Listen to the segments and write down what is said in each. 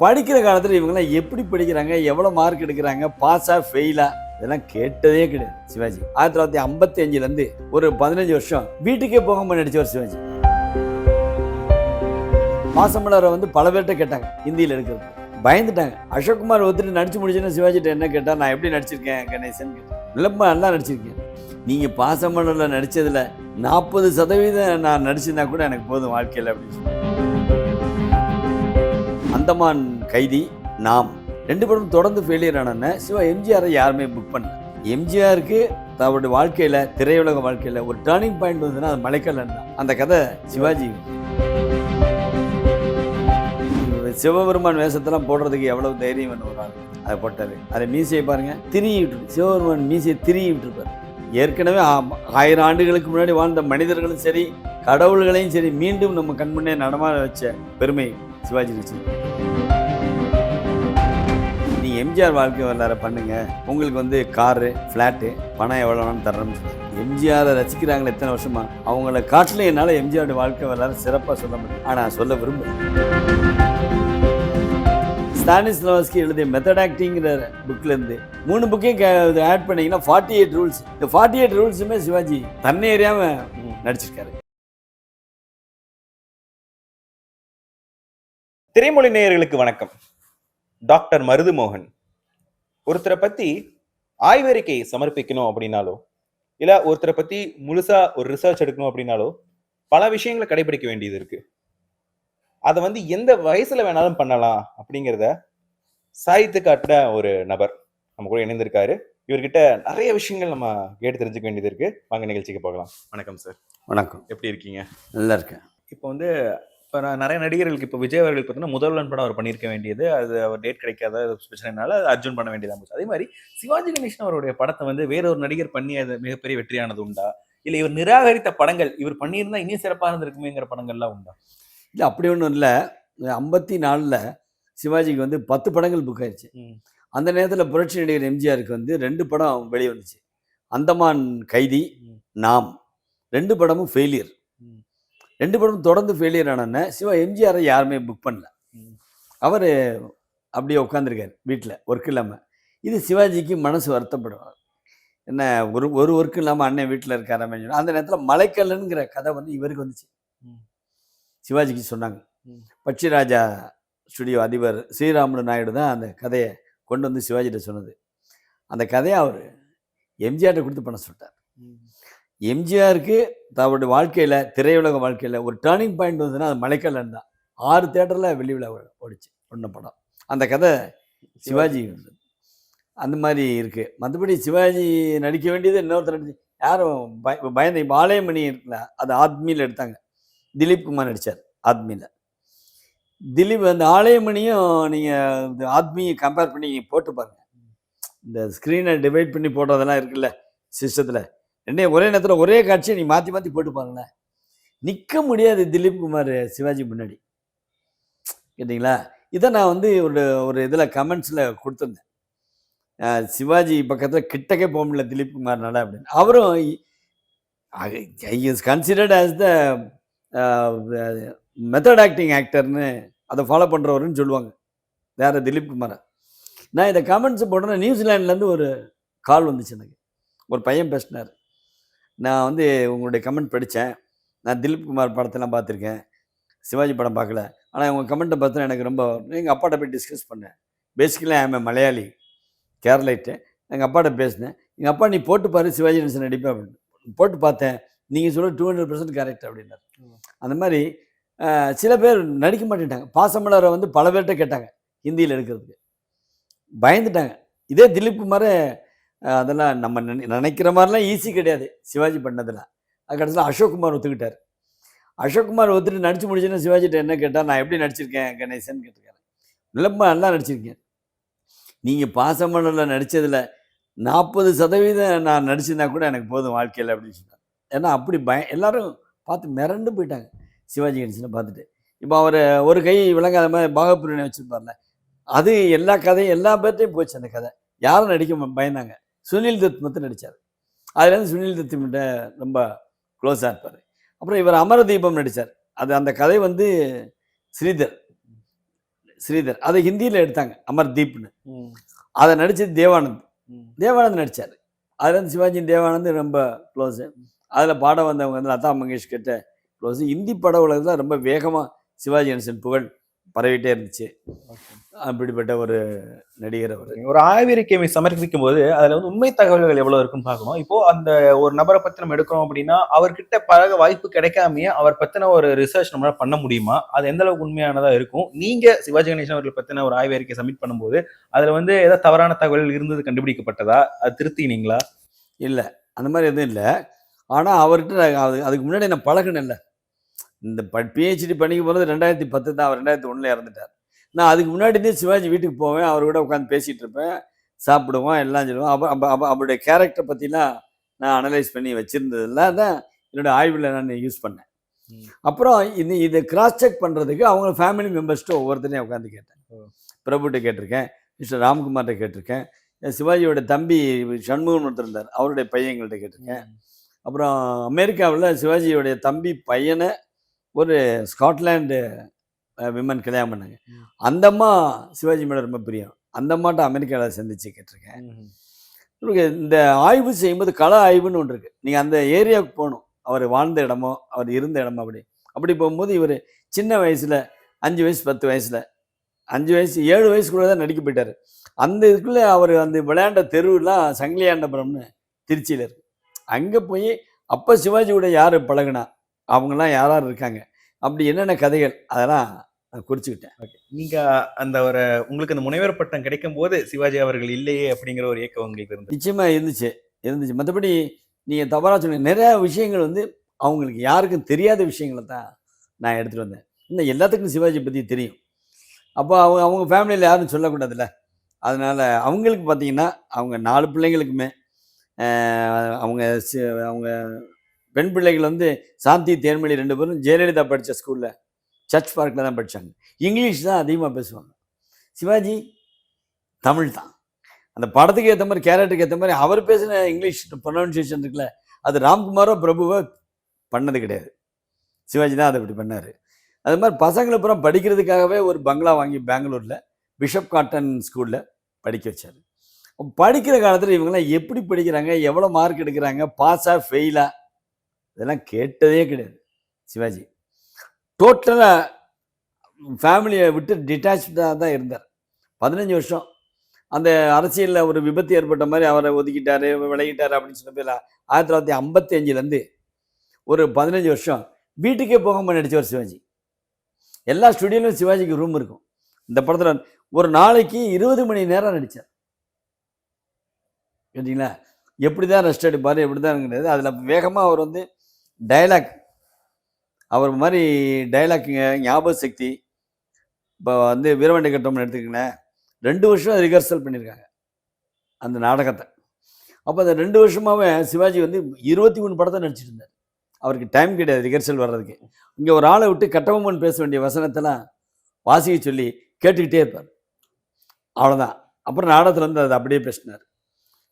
படிக்கிற காலத்தில் இவங்கெல்லாம் எப்படி படிக்கிறாங்க எவ்வளோ மார்க் எடுக்கிறாங்க பாஸா ஃபெயிலா இதெல்லாம் கேட்டதே கிடையாது சிவாஜி. ஆயிரத்தி தொள்ளாயிரத்தி ஐம்பத்தி அஞ்சுலேருந்து ஒரு பதினஞ்சு வருஷம் வீட்டுக்கே போகாம நடிச்சவர் சிவாஜி. மாசமலரை வந்து பல பேர்கிட்ட கேட்டாங்க ஹிந்தியில் எடுக்கிறது பயந்துட்டாங்க. அசோக்குமார் ஒருத்தர் நடிச்சு முடிச்சுன்னா சிவாஜிட்ட என்ன கேட்டால் நான் எப்படி நடிச்சிருக்கேன் கணேசன்? கேட்டேன் நல்லா நடிச்சிருக்கேன். நீங்கள் பாசமலரில் நடித்ததில் நாற்பது சதவீதம் நான் நடிச்சிருந்தா கூட எனக்கு போதும் வாழ்க்கையில் அப்படின்னு சொல்லி. அந்தமான் கைதி நாம். ரெண்டு படம் தொடர்ந்து ஃபெயிலியர் ஆனோன்னே சிவா எம்ஜிஆரை யாருமே புக் பண்ணல. எம்ஜிஆருக்கு தன்னுடைய வாழ்க்கையில் திரையுலக வாழ்க்கையில் ஒரு டேர்னிங் பாயிண்ட் வந்ததுன்னா அது மலைக்கல்லன் தான். அந்த கதை சிவாஜி. சிவபெருமான் வேஷத்தெல்லாம் போடுறதுக்கு எவ்வளவு தைரியம் வேணும் அதை போட்டார். அதை மீசையை பாருங்க திரியை விட்டு சிவபெருமான் மீசையை திரியை விட்டுருப்பாரு ஏற்கனவே ஆ- ஆயிரம் ஆண்டுகளுக்கு முன்னாடி வாழ்ந்த மனிதர்களும் சரி கடவுள்களையும் சரி மீண்டும் நம்ம கண்முன்னே நடமாட வச்ச பெருமை சிவாஜி வச்சு எம்ஜிஆர் வாழ்க்கை வரலாறு பண்ணுங்க. உங்களுக்கு வந்து காரு ஃப்ளாட்டு பணம் எவ்வளோ வேணாலும் தர்றோம்னு சொல்லி. எம்ஜிஆரை ரசிக்கிறாங்களே எத்தனை வருஷமா? அவங்கள காட்டிலும் என்னால் எம்ஜிஆரோட வாழ்க்கை வரலாறு சிறப்பாக சொல்ல முடியும். ஆனால் சொல்ல விரும்புகிறேன் ஸ்டானிஸ்லவஸ்கி எழுதிய மெத்தட் ஆக்டிங்கிற புக்லேருந்து மூணு புக்கையும் ஆட் பண்ணிங்கன்னா ஃபார்ட்டி எயிட் ரூல்ஸ் இந்த ஃபார்ட்டி எயிட் ரூல்ஸுமே சிவாஜி தன்னை அறியாமல் நடிச்சிருக்காரு. திரைமொழி நேயர்களுக்கு வணக்கம். டாக்டர் மருதுமோகன். ஒருத்தரை பத்தி ஆய்வறிக்கை சமர்ப்பிக்கணும் அப்படின்னாலோ இல்ல ஒருத்தரை பத்தி முழுசா ஒரு ரிசர்ச் எடுக்கணும் அப்படின்னாலோ பல விஷயங்களை கடைபிடிக்க வேண்டியது இருக்கு. அதை வந்து எந்த வயசுல வேணாலும் பண்ணலாம் அப்படிங்கிறத சாய்த்து காட்டின ஒரு நபர் நம்ம கூட இணைந்திருக்காரு. இவர்கிட்ட நிறைய விஷயங்கள் நம்ம கேட்டு தெரிஞ்சுக்க வேண்டியது இருக்கு. வாங்க நிகழ்ச்சிக்கு போகலாம். வணக்கம் சார். வணக்கம். எப்படி இருக்கீங்க? நல்லா இருக்கேன். இப்போ வந்து இப்போ நான் நிறைய நடிகர்களுக்கு இப்போ விஜய் அவர்கள் பார்த்தீங்கன்னா முதல்வன் படம் அவர் பண்ணியிருக்க வேண்டியது. அது அவர் டேட் கிடைக்காத பிரச்சனைனால அது அர்ஜுன் பண்ண வேண்டியதாக போச்சு அதே மாதிரி சிவாஜி கணேசன் அவருடைய படத்தை வந்து வேற ஒரு நடிகர் பண்ணி அது மிகப்பெரிய வெற்றியானது உண்டா? இல்லை இவர் நிராகரித்த படங்கள் இவர் பண்ணியிருந்தா இன்னும் சிறப்பாக இருந்திருக்குமேங்கிற படங்கள்லாம் உண்டா? இல்லை அப்படி ஒன்றும் இல்லை. ஐம்பத்தி நாலில் சிவாஜிக்கு வந்து பத்து படங்கள் புக் ஆயிடுச்சு. அந்த நேரத்தில் புரட்சி நடிகர் எம்ஜிஆருக்கு வந்து ரெண்டு படம் வெளியே வந்துச்சு அந்தமான் கைதி. நாம். ரெண்டு படமும் ஃபெயிலியர். ரெண்டு படமும் தொடர்ந்து ஃபெயிலியர் ஆனோன்னே சிவா எம்ஜிஆரை யாருமே புக் பண்ணல. அவர் அப்படியே உட்காந்துருக்காரு வீட்டில் ஒர்க் இல்லாமல் இது சிவாஜிக்கு மனசு வருத்தப்படுவார் என்ன ஒரு ஒரு ஒர்க் இல்லாமல் அண்ணன் வீட்டில் இருக்காரு அப்படின்னு. அந்த நேரத்தில் மலைக்கல்லுங்கிற கதை வந்து இவருக்கு வந்துச்சு. சிவாஜிக்கு சொன்னாங்க. பட்சிராஜா ஸ்டுடியோ அதிபர் ஸ்ரீராமுலு நாயுடு தான் அந்த கதையை கொண்டு வந்து சிவாஜிகிட்ட சொன்னது அந்த கதையை அவர் எம்ஜிஆர்ட்ட கொடுத்து பண்ண சொல்லிட்டார் எம்ஜிஆருக்கு தன்னுடைய வாழ்க்கையில் திரையுலக வாழ்க்கையில் ஒரு டேர்னிங் பாயிண்ட் வந்ததுன்னா அது மலைக்கல்லன் தான். ஆறு தேட்டரில் வெள்ளி விழா ஓடிச்சு ஒன்று படம். அந்த கதை சிவாஜி. அந்த மாதிரி இருக்குது மற்றபடி சிவாஜி நடிக்க வேண்டியது இன்னொருத்தர் நடிச்சு யாரும் பய பயந்த இப்போ ஆலயமணி இருக்குல்ல அது ஆத்மியில் எடுத்தாங்க. திலீப் குமார் நடித்தார் ஆத்மியில் திலீப் அந்த ஆலயமணியும் நீங்கள் ஆத்மியை கம்பேர் பண்ணி போட்டு பாருங்க. இந்த ஸ்க்ரீனை டிவைட் பண்ணி போடுறதெல்லாம் இருக்குல்ல சிஸ்டத்தில். ரெண்டே ஒரே நேரத்தில் ஒரே காட்சியை நீ மாற்றி மாற்றி போட்டு பாருங்களேன். நிற்க முடியாது திலீப் குமார் சிவாஜி முன்னாடி. கேட்டிங்களா? இதை நான் வந்து ஒரு ஒரு இதில் கமெண்ட்ஸில் கொடுத்துருந்தேன். சிவாஜி பக்கத்தில் கிட்டக்கே போக முடியல திலீப் குமார்னால அப்படின்னு. அவரும் is considered as the method acting ஆக்டர்னு அதை ஃபாலோ பண்ணுறவருன்னு சொல்லுவாங்க. வேறு திலீப் குமாரை. நான் இதை கமெண்ட்ஸ் போட்டேன்னா நியூசிலாண்ட்லேருந்து ஒரு கால் வந்துச்சு எனக்கு. ஒரு பையன் பேசினார். நான் வந்து உங்களுடைய கமெண்ட் படித்தேன் நான் திலீப் குமார் படத்தெல்லாம் பார்த்துருக்கேன். சிவாஜி படம் பார்க்கல. ஆனால் உங்கள் கமெண்ட்டை பார்த்தா எனக்கு ரொம்ப எங்கள் அப்பாட்ட போய் டிஸ்கஸ் பண்ணேன். Basically I'm Malayali. கேரளைட்டு எங்கள் அப்பாட்ட பேசினேன். எங்கள் அப்பா நீ போட்டு பாரு சிவாஜி கணேசன் நடிப்பேன் அப்படின்னு. போட்டு பார்த்தேன். நீங்கள் சொல்ல டூ ஹண்ட்ரட் பர்சன்ட் கரெக்ட் அப்படின்னாரு. அந்த மாதிரி சில பேர் நடிக்க மாட்டேன்ட்டாங்க. பாசமலரை வந்து பல பேர்கிட்ட கேட்டாங்க. ஹிந்தியில் எடுக்கிறதுக்கு. பயந்துட்டாங்க. இதே திலீப் குமாரே அதெல்லாம் நம்ம நினை- நினைக்கிற மாதிரிலாம் ஈஸி கிடையாது. சிவாஜி பண்ணதில். அது கடைசியில் அசோக்குமார் ஒத்துக்கிட்டார். அசோக்குமார் ஒத்துட்டு நடிச்சு முடிச்சுன்னா சிவாஜிட்ட என்ன கேட்டால் நான் எப்படி நடிச்சிருக்கேன் கணேசன்? கேட்டிருக்காரு. இல்லைப்பா நல்லா நடிச்சிருக்கேன். நீங்கள் பாசமலரில் நடித்ததில் நாற்பது சதவீதம் நான் நடிச்சிருந்தா கூட எனக்கு போதும் வாழ்க்கையில் அப்படின்னு சொன்னார். ஏன்னா அப்படி பய எல்லாரும் பார்த்து மிரண்டு போயிட்டாங்க. சிவாஜி கணேசனை பார்த்துட்டு. இப்போ அவர் ஒரு கை விளங்காத மாதிரி பாகப்பிரிவினை வச்சுருப்பார்ல. அது எல்லா கதையும் எல்லா பேர்ட்டையும் போச்சு அந்த கதை. யாரும் நடிக்க பயந்தாங்க. சுனில் தத் மட்டும் நடித்தார் அதுலேருந்து சுனில் தத் கிட்ட ரொம்ப க்ளோஸாக இருப்பார். அப்புறம் இவர் அமரதீபம் நடித்தார் அது அந்த கதை வந்து ஸ்ரீதர். ஸ்ரீதர். அதை ஹிந்தியில் எடுத்தாங்க அமர்தீப்னு. அதை நடிச்சது தேவானந்த். தேவானந்த் நடித்தார் அதில் வந்து சிவாஜி தேவானந்த் ரொம்ப க்ளோஸு அதில் பாட வந்தவங்க வந்து லதா மங்கேஷ்கர்கிட்ட க்ளோஸு ஹிந்தி பட உலகத்தில் ரொம்ப வேகமாக சிவாஜி கணேசன் புகழ் பரவிட்டே இருந்துச்சு. அப்படிப்பட்ட ஒரு நடிகர் அவர். ஒரு ஆய்வறிக்கை சமர்ப்பிக்கும் போது அதுல வந்து உண்மை தகவல்கள் எவ்வளவு இருக்குன்னு பார்க்கணும். இப்போ அந்த ஒரு நபரை பத்தி நம்ம எடுக்கிறோம் அப்படின்னா அவர்கிட்ட பழக வாய்ப்பு கிடைக்காமயே அவர் பத்தின ஒரு ரிசர்ச் நம்மளால பண்ண முடியுமா? அது எந்த அளவுக்கு உண்மையானதா இருக்கும்? நீங்க சிவாஜி கணேசன் அவர்கள் பத்தின ஒரு ஆய்வறிக்கை சப்மிட் பண்ணும்போது அதுல வந்து ஏதாவது தவறான தகவல்கள் இருந்தது கண்டுபிடிக்கப்பட்டதா? அது திருத்தினீங்களா? இல்லை. அந்த மாதிரி எதுவும் இல்லை. ஆனால் அவர்கிட்ட அது அதுக்கு முன்னாடி நான் பழகினேன்ல. இந்த ப பிஹெச்டி பண்ணிக்க போகிறது ரெண்டாயிரத்தி பத்து தான் அவர் ரெண்டாயிரத்தி ஒன்றில் இறந்துட்டார். நான் அதுக்கு முன்னாடி இருந்தே சிவாஜி வீட்டுக்கு போவேன் அவர் கூட உட்காந்து பேசிகிட்டு இருப்பேன் சாப்பிடுவோம் எல்லாம் சொல்லுவோம். அப்போ அப்போ அப்போ அவருடைய கேரக்டர் பற்றிலாம் நான் அனலைஸ் பண்ணி வச்சுருந்ததெல்லாம் தான் என்னோடய ஆய்வில் நான் யூஸ் பண்ணேன். அப்புறம் இது இதை கிராஸ் செக் பண்ணுறதுக்கு அவங்க ஃபேமிலி மெம்பர்ஸ்ட்டு ஒவ்வொருத்தரையும் உட்காந்து கேட்டேன். பிரபுட்ட கேட்டிருக்கேன் மிஸ்டர் ராம்குமார்கிட்ட கேட்டிருக்கேன் சிவாஜியோட தம்பி சண்முகன் ஒருத்தர் இருந்தார் அவருடைய பையங்கள்ட்ட கேட்டிருக்கேன். அப்புறம் அமெரிக்காவில் சிவாஜியோடைய தம்பி பையனை ஒரு ஸ்காட்லாண்டு விமன் கல்யாணம் பண்ணாங்க. அந்த அம்மா சிவாஜி மேலே ரொம்ப பிரியம். அந்த அம்மாட்ட அமெரிக்காவில் சந்திச்சு கேட்டிருக்கேன். உங்களுக்கு இந்த ஆய்வு செய்யும்போது கள ஆய்வுன்னு ஒன்று இருக்குது நீங்கள் அந்த ஏரியாவுக்கு போகணும். அவர் வாழ்ந்த இடமோ அவர் இருந்த இடமோ அப்படி. அப்படி போகும்போது இவர் சின்ன வயசில் அஞ்சு வயசு பத்து வயசில் அஞ்சு வயசு ஏழு வயசுக்குள்ளே தான் நடிக்க போயிட்டார். அந்த இதுக்குள்ளே அவர் அந்த விளையாண்ட தெருவுலாம் சங்கிலியாண்டபுரம்னு திருச்சியில் இருக்கு. அங்கே போய் அப்போ சிவாஜி கூட யார் பழகுனா? அவங்கெல்லாம் யார் யார் இருக்காங்க? அப்படி என்னென்ன கதைகள் அதெல்லாம் குறிச்சுக்கிட்டேன். நீங்க அந்த ஒரு உங்களுக்கு அந்த முனைவர் பட்டம் கிடைக்கும் போது சிவாஜி அவர்கள் இல்லையே அப்படிங்கிற ஒரு ஏக்கம் உங்களுக்கு இருந்தது? நிச்சயமாக இருந்துச்சு இருந்துச்சு. மற்றபடி நீங்கள் தவறாக சொன்னீங்க நிறையா விஷயங்கள் வந்து அவங்களுக்கு யாருக்கும் தெரியாத விஷயங்களை தான் நான் எடுத்துகிட்டு வந்தேன். இன்னும் எல்லாத்துக்கும் சிவாஜி பற்றி தெரியும். அப்போ அவங்க அவங்க ஃபேமிலியில் யாரும் சொல்லக்கூடாதுல்ல? அதனால் அவங்களுக்கு பார்த்தீங்கன்னா அவங்க நாலு பிள்ளைங்களுக்குமே அவங்க அவங்க பெண் பிள்ளைகள் வந்து சாந்தி தேன்மொழி ரெண்டு பேரும் ஜெயலலிதா படித்த ஸ்கூலில் சர்ச் பார்க்கில் தான் படித்தாங்க இங்கிலீஷ் தான் அதிகமாக பேசுவாங்க. சிவாஜி தமிழ் தான். அந்த படத்துக்கு ஏற்ற மாதிரி கேரக்டருக்கு ஏற்ற மாதிரி அவர் பேசின இங்கிலீஷ் ப்ரொனவுன்சியேஷன் இருக்குல்ல அது ராம்குமாரோ பிரபுவோ பண்ணது கிடையாது. சிவாஜி தான் அதை அப்படி பண்ணார். அது மாதிரி பசங்களை அப்புறம் படிக்கிறதுக்காகவே ஒரு பங்களா வாங்கி பெங்களூரில் பிஷப் காட்டன் ஸ்கூலில் படிக்க வச்சார். படிக்கிற காலத்தில் இவங்கெல்லாம் எப்படி படிக்கிறாங்க எவ்வளோ மார்க் எடுக்கிறாங்க பாஸாக ஃபெயிலாக இதெல்லாம் கேட்டதே கிடையாது சிவாஜி. டோட்டலாக ஃபேமிலியை விட்டு டிட்டாச்சாக தான் இருந்தார். பதினஞ்சு வருஷம். அந்த அரசியலில் ஒரு விபத்து ஏற்பட்ட மாதிரி அவரை ஒதுக்கிட்டார் விளையிட்டார் அப்படின்னு சொன்ன பேர் ஆயிரத்தி தொள்ளாயிரத்தி ஐம்பத்தி அஞ்சுலேருந்து ஒரு பதினஞ்சு வருஷம் வீட்டுக்கே போகாமல் நடித்தவர் சிவாஜி. எல்லா ஸ்டுடியோலையும் சிவாஜிக்கு ரூம் இருக்கும். இந்த படத்தில் ஒரு நாளைக்கு இருபது மணி நேரம் நடித்தார் கேட்டிங்களா? எப்படி தான் ரெஸ்ட் எடுப்பார் எப்படி தான் கிடையாது அதில் வேகமாக அவர் வந்து டயலாக் அவர் மாதிரி டைலாக்குங்க ஞாபக சக்தி இப்போ வந்து வீரவண்டி கட்டம்னு எடுத்துக்கங்களேன் ரெண்டு வருஷம் ரிஹர்சல் பண்ணியிருக்காங்க அந்த நாடகத்தை. அப்போ அந்த ரெண்டு வருஷமாகவே சிவாஜி வந்து இருபத்தி மூணு படத்தை நடிச்சிட்டு இருந்தார். அவருக்கு டைம் கிடையாது ரிஹர்சல் வர்றதுக்கு. இங்கே ஒரு ஆளை விட்டு கட்டபொம்மன் பேச வேண்டிய வசனத்தெல்லாம் வாசிக்க சொல்லி கேட்டுக்கிட்டே இருப்பார். அவ்வளோதான் அப்புறம் நாடகத்தில் வந்து அதை அப்படியே பேசினார்.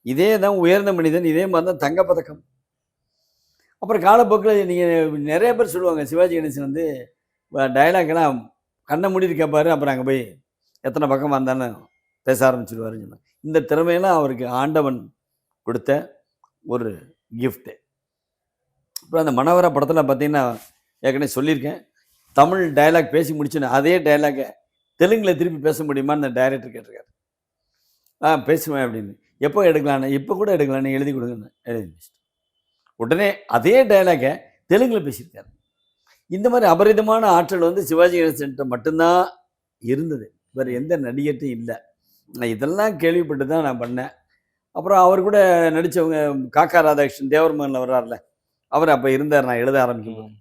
இதே தான் உயர்ந்த மனிதன் இதே மாதிரி தான் தங்கப்பதக்கம். அப்புறம் காலப்போக்கில் நீங்கள் நிறைய பேர் சொல்லுவாங்க சிவாஜி கணேசன் வந்து டயலாக்லாம் கண்ணை மூடிட்டு கேட்பாரு அப்புறம் அங்கே போய் எத்தனை பக்கம் வந்தாலும் பேச ஆரம்பிச்சிடுவாருன்னு சொன்னாங்க. இந்த திறமையெல்லாம் அவருக்கு ஆண்டவன் கொடுத்த ஒரு கிஃப்ட்டு அப்புறம் அந்த மனவர படத்தில் பார்த்தீங்கன்னா ஏற்கனவே சொல்லியிருக்கேன். தமிழ் டயலாக் பேசி முடிச்சுன்னு அதே டைலாக்கை தெலுங்கில் திருப்பி பேச முடியுமான்னு அந்த டைரக்டர் கேட்டிருக்காரு. ஆ பேசுவேன் அப்படின்னு. எப்போ எடுக்கலான்னு இப்போ கூட எடுக்கலான்னு எழுதி கொடுங்கன்னு எழுதி உடனே அதே டயலாகை தெலுங்கில் பேசியிருக்காரு. இந்த மாதிரி அபரிதமான ஆற்றல் வந்து சிவாஜி கணேசன்ட்ட மட்டும்தான் இருந்தது. வேறு எந்த நடிகர்ட்டும் இல்லை. நான் இதெல்லாம் கேள்விப்பட்டு தான் நான் பண்ணேன். அப்புறம் அவர் கூட நடித்தவங்க காக்கா ராதாகிருஷ்ணன் தேவர்மனில் வர்றார்ல. அவர் அப்போ இருந்தார் நான் எழுத ஆரம்பிக்கும்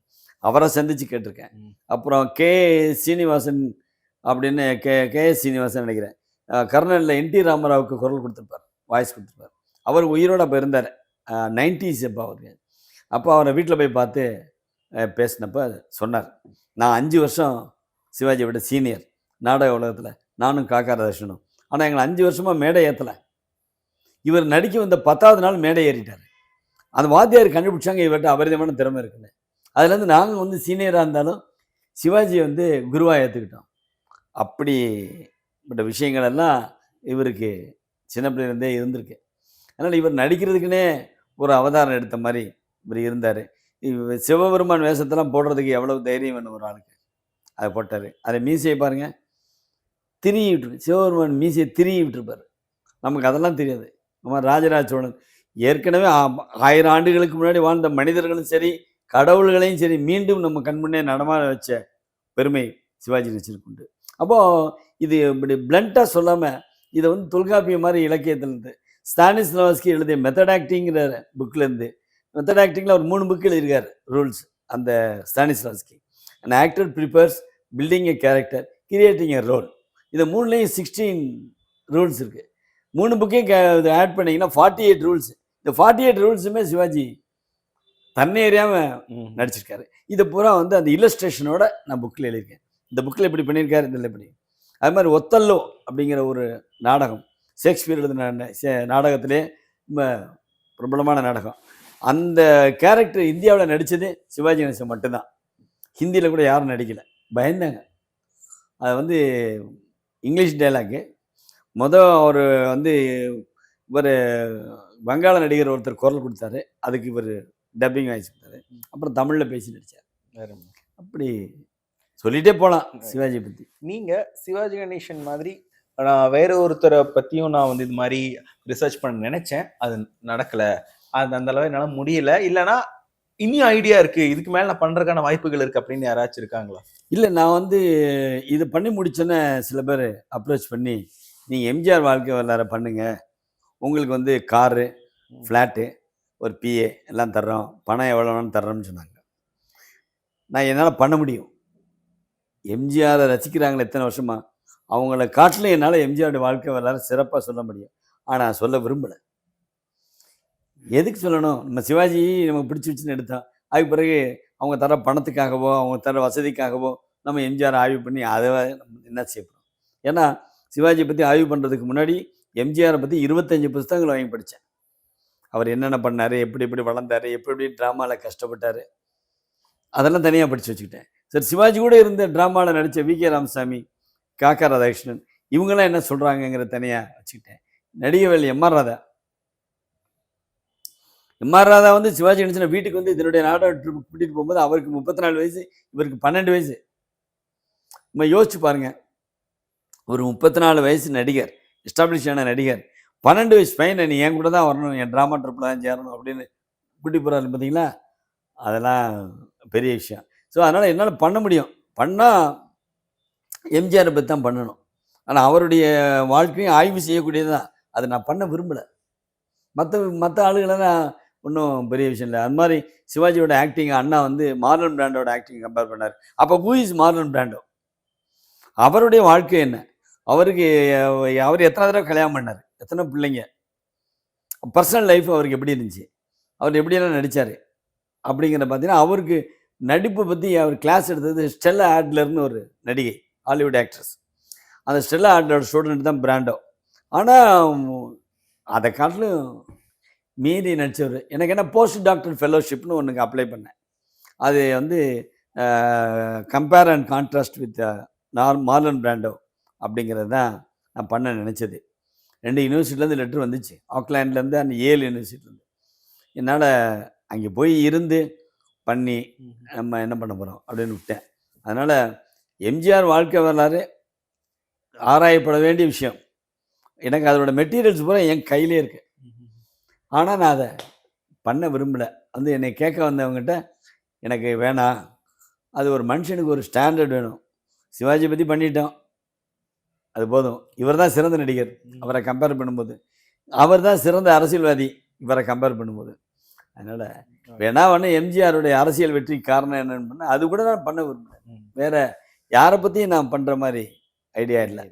அவரை சந்தித்து கேட்டிருக்கேன். அப்புறம் கே சீனிவாசன் அப்படின்னு கே கே எஸ் சீனிவாசன் நினைக்கிறேன். கர்னலில் என்டி ராமராவுக்கு குரல் கொடுத்துருப்பார் வாய்ஸ் கொடுத்துருப்பார். அவர் உயிரோடு அப்போ இருந்தார். நைன்டிஸ் அப்போ அவருக்கு அப்போ அவரை வீட்டில் போய் பார்த்து பேசினப்போ பேசினப்ப சொன்னார் நான் அஞ்சு வருஷம் சிவாஜியை விட சீனியர் நாடக உலகத்தில் நானும் காக்கா ராதாகிருஷ்ணனும் ஆனால் எங்களை அஞ்சு வருஷமாக மேடை ஏற்றலை இவர் நடிக்க வந்த பத்தாவது நாள் மேடை ஏறிட்டார். அந்த வாத்தியார் கண்டுபிடிச்சாங்க இவர்கிட்ட அபரிதமான திறமை இருக்குன்னு. அதுலேருந்து நாங்கள் வந்து சீனியராக இருந்தாலும் சிவாஜியை வந்து குருவாக ஏற்றுக்கிட்டோம் அப்படிப்பட்ட விஷயங்கள் எல்லாம் இவருக்கு சின்ன பிள்ளையிலேருந்தே இருந்திருக்கு. அதனால் இவர் நடிக்கிறதுக்குன்னே ஒரு அவதாரம் எடுத்த மாதிரி இவர் இருந்தார். சிவபெருமான் வேஷத்தெல்லாம் போடுறதுக்கு எவ்வளவு தைரியம் வேணும் ஒரு ஆளுக்கு? அதை போட்டார். அதை மீசையை பாருங்கள் திரிவி விட்டுரு சிவபெருமான் மீசையை திரிவி விட்டுருப்பார் நமக்கு அதெல்லாம் தெரியாது. நம்ம ராஜராஜ சோழன் ஏற்கனவே ஆ- ஆயிரம் ஆண்டுகளுக்கு முன்னாடி வாழ்ந்த மனிதர்களும் சரி கடவுள்களையும் சரி மீண்டும் நம்ம கண்முன்னே நடமாட வச்ச பெருமை சிவாஜி வச்சிருக்குண்டு அப்போது இது இப்படி பிளண்ட்டாக சொல்லாமல் இதை வந்து தொல்காப்பியம் மாதிரி இலக்கியத்திலேருந்து ஸ்டானிஸ்லவாஸ்கி எழுதிய மெத்தட் ஆக்டிங்கிற புக்லேருந்து மெத்தட் ஆக்டிங்கில் ஒரு மூணு புக் எழுதியிருக்கார் ரூல்ஸ் அந்த Stanislavski an actor prepares building a character creating a role இது மூணுலேயும் சிக்ஸ்டீன் ரூல்ஸ் இருக்குது மூணு புக்கையும் ஆட் பண்ணிங்கன்னா ஃபார்ட்டி எயிட் ரூல்ஸ் இந்த ஃபார்ட்டி எயிட் ரூல்ஸுமே சிவாஜி தன்னை அறியாமல் ம். நடிச்சிருக்காரு. இதை பூரா வந்து அந்த இல்லஸ்ட்ரேஷனோட நான் புக்கில் எழுதியிருக்கேன். இந்த புக்கில் இப்படி பண்ணியிருக்காரு இதில் இப்படி அது மாதிரி ஒத்தல்லோ அப்படிங்கிற ஒரு நாடகம். ஷேக்ஸ்பியர் எழுதின நாடகத்திலே ரொம்ப பிரபலமான நாடகம். அந்த கேரக்டர் இந்தியாவில் நடித்தது சிவாஜி கணேசன் மட்டும்தான். ஹிந்தியில் கூட யாரும் நடிக்கலை. பயந்தாங்க. அது வந்து இங்கிலீஷ் டைலாக்கு மொதல் அவர் வந்து இவர் வங்காள நடிகர் ஒருத்தர் குரல் கொடுத்தாரு. அதுக்கு இவர் டப்பிங் வாய்ஸ் கொடுத்தாரு அப்புறம் தமிழில் பேசி நடித்தார். அப்படி சொல்லிட்டே போகலாம் சிவாஜி பற்றி நீங்க சிவாஜி கணேசன் மாதிரி நான் வேற ஒருத்தரை பத்தியும் நான் வந்து இது மாதிரி ரிசர்ச் பண்ண நினைச்சேன். அது நடக்கல. அது அந்த அளவு என்னால முடியல. இல்லைன்னா இனியும் ஐடியா இருக்கு. இதுக்கு மேல நான் பண்றதுக்கான வாய்ப்புகள் இருக்கு அப்படின்னு யாராச்சும் இருக்காங்களா? இல்லை நான் வந்து இது பண்ணி முடிச்சோன்னே சில பேர் அப்ரோச் பண்ணி நீங்கள் எம்ஜிஆர் வாழ்க்கை வரலாறு பண்ணுங்க. உங்களுக்கு வந்து காரு ஃப்ளாட்டு ஒரு பிஏ எல்லாம் தர்றோம். பணம் எவ்வளோ வேணும் தர்றோம்னு சொன்னாங்க. நான் என்னால் பண்ண முடியும். எம்ஜிஆரை ரசிக்கிறாங்களே எத்தனை வருஷமா? அவங்கள காட்டிலும் என்னால் எம்ஜிஆருடைய வாழ்க்கை வரலாறு சிறப்பாக சொல்ல முடியும். ஆனால் சொல்ல விரும்பலை. எதுக்கு சொல்லணும்? நம்ம சிவாஜி நமக்கு பிடிச்சி வச்சுன்னு எடுத்தோம் அதுக்கு பிறகு அவங்க தர பணத்துக்காகவோ அவங்க தர வசதிக்காகவோ நம்ம எம்ஜிஆர் ஆய்வு பண்ணி அதை நம்ம என்ன செய்யப்படும் ஏன்னா சிவாஜியை பற்றி ஆய்வு பண்ணுறதுக்கு முன்னாடி எம்ஜிஆரை பற்றி இருபத்தஞ்சி புஸ்தகங்கள் வாங்கி படித்தேன் அவர் என்னென்ன பண்ணார் எப்படி எப்படி வளர்ந்தார் எப்படி எப்படி ட்ராமாவில் கஷ்டப்பட்டார் அதெல்லாம் தனியாக படித்து வச்சுக்கிட்டேன். சரி சிவாஜி கூட இருந்த ட்ராமாவில் நடித்த வி கே ராமசாமி காக்கா ராதாகிருஷ்ணன். இவங்கெல்லாம் என்ன சொல்கிறாங்கங்கிற தனியாக வச்சுக்கிட்டேன். நடிகவேல் எம்ஆர் ராதா. எம்ஆர் ராதா வந்து சிவாஜி கணேசனை வீட்டுக்கு வந்து இதனுடைய நாடக ட்ரிப் கூட்டிகிட்டு போகும்போது அவருக்கு முப்பத்தி நாலு வயசு இவருக்கு பன்னெண்டு வயசு. நம்ம யோசிச்சு பாருங்கள் ஒரு முப்பத்தி நாலு வயசு நடிகர் எஸ்டாப்ளிஷ் ஆன நடிகர் பன்னெண்டு வயசு பையனை நீ என் கூட தான் வரணும் என் ட்ராமா ட்ரிப்பில் தான் சேரணும் அப்படின்னு கூட்டி போகிறாரு பார்த்தீங்களா அதெல்லாம் பெரிய விஷயம். ஸோ அதனால் என்னால் பண்ண முடியும். பண்ணால் எம்ஜிஆரை பற்றி தான் பண்ணணும். ஆனால் அவருடைய வாழ்க்கையும் ஆய்வு செய்யக்கூடியது தான் அதை நான் பண்ண விரும்பலை. மற்ற மற்ற ஆளுகளெல்லாம் ஒன்றும் பெரிய விஷயம் இல்லை. அது மாதிரி சிவாஜியோட ஆக்டிங் அண்ணா வந்து மார்லன் பிராண்டோட ஆக்டிங் கம்பேர் பண்ணார். அப்போ ஹூ இஸ் மார்லன் பிராண்டோ? அவருடைய வாழ்க்கை என்ன? அவருக்கு அவர் எத்தனை தடவை கல்யாணம் பண்ணார்? எத்தனை பிள்ளைங்க? பர்சனல் லைஃப் அவருக்கு எப்படி இருந்துச்சு? அவர் எப்படியெல்லாம் நடித்தார் அப்படிங்கிற பார்த்தீங்கன்னா அவருக்கு நடிப்பை பற்றி அவர் கிளாஸ் எடுத்தது ஸ்டெல்லா ஆட்லர்னு ஒரு நடிகை. ஹாலிவுட் ஆக்ட்ரஸ் அந்த ஸ்டெல்லா ஆட்லர் ஸ்டூடெண்ட் தான் பிராண்டோ ஆனால் அதை காட்டிலும் மீறி நடிச்சவர் எனக்கு என்ன போஸ்ட் டாக்டர் ஃபெலோஷிப்னு ஒன்றுக்கு அப்ளை பண்ணேன். அது வந்து கம்பேர் அண்ட் கான்ட்ராஸ்ட் வித் நார் மார்லன் பிராண்டோ அப்படிங்கிறது தான் நான் பண்ண நினச்சது. ரெண்டு யூனிவர்சிட்டிலேருந்து லெட்ரு வந்துச்சு. ஆக்லாண்ட்லேருந்து அந்த ஏழு யூனிவர்சிட்டிலேருந்து என்னால் அங்கே போய் இருந்து பண்ணி நம்ம என்ன பண்ண போகிறோம் அப்படின்னு விட்டேன். அதனால் எம்ஜிஆர் வாழ்க்கை வரலாறு ஆராயப்பட வேண்டிய விஷயம். எனக்கு அதோட மெட்டீரியல்ஸ் பூரா என் கையிலே இருக்கு. ஆனால் நான் அதை பண்ண விரும்பலை. வந்து என்னை கேட்க வந்தவங்ககிட்ட எனக்கு வேணாம். அது ஒரு மனுஷனுக்கு ஒரு ஸ்டாண்டர்ட் வேணும். சிவாஜி பற்றி பண்ணிட்டோம். அது போதும். இவர் தான் சிறந்த நடிகர். அவரை கம்பேர் பண்ணும்போது. அவர் தான் சிறந்த அரசியல்வாதி. இவரை கம்பேர் பண்ணும்போது. அதனால் வேணா வேணா எம்ஜிஆருடைய அரசியல் வெற்றி காரணம் என்னன்னு பண்ணால் அது கூட நான் பண்ண விரும்புகிறேன் வேறு யாரை பற்றியும் நான் பண்ணுற மாதிரி ஐடியா இல்லை.